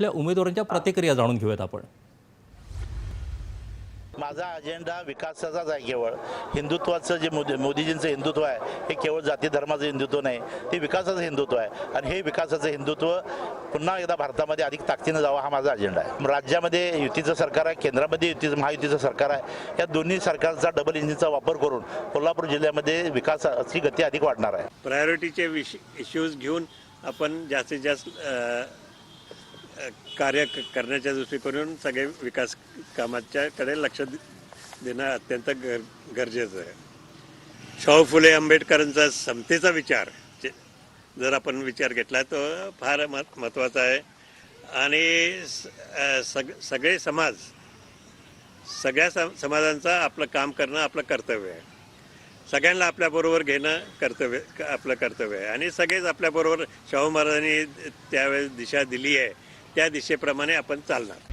आपल्या उमेदवारांच्या प्रतिक्रिया जाणून घेऊयात आपण. माझा अजेंडा विकासाचाच आहे केवळ. हिंदुत्वाचं जे मोदी मोदीजींचं हिंदुत्व आहे हे केवळ जाती धर्माचं हिंदुत्व नाही ते विकासाचं हिंदुत्व आहे. आणि हे विकासाचं हिंदुत्व पुन्हा एकदा भारतामध्ये अधिक ताकदीनं जावं हा माझा अजेंडा आहे. राज्यामध्ये युतीचं सरकार आहे केंद्रामध्ये युतीचं महायुतीचं सरकार आहे. या दोन्ही सरकारचा डबल इंजिनचा वापर करून कोल्हापूर जिल्ह्यामध्ये विकासाची गती अधिक वाढणार आहे. प्रायोरिटीचे विष इश्यूज घेऊन आपण जास्तीत जास्त कार्य क- करण्याच्या दृष्टीकोनातून सगळे विकास कामाच्याकडे लक्ष दे- देणं अत्यंत गर गरजेचं आहे. शाहू फुले आंबेडकरांचा समतेचा विचार जे- जर आपण विचार घेतला तो फार महत्त्वाचा आहे. आणि स- सग सगळे समाज सगळ्या सम समाजांचा आपलं काम करणं आपलं कर्तव्य आहे. सगळ्यांना आपल्याबरोबर घेणं कर्तव्य क- आपलं कर्तव्य आहे. आणि सगळेच आपल्याबरोबर शाहू महाराजांनी त्यावेळेस दिशा दिली आहे. त्या दिशेप्रमाणे आपण चालणार.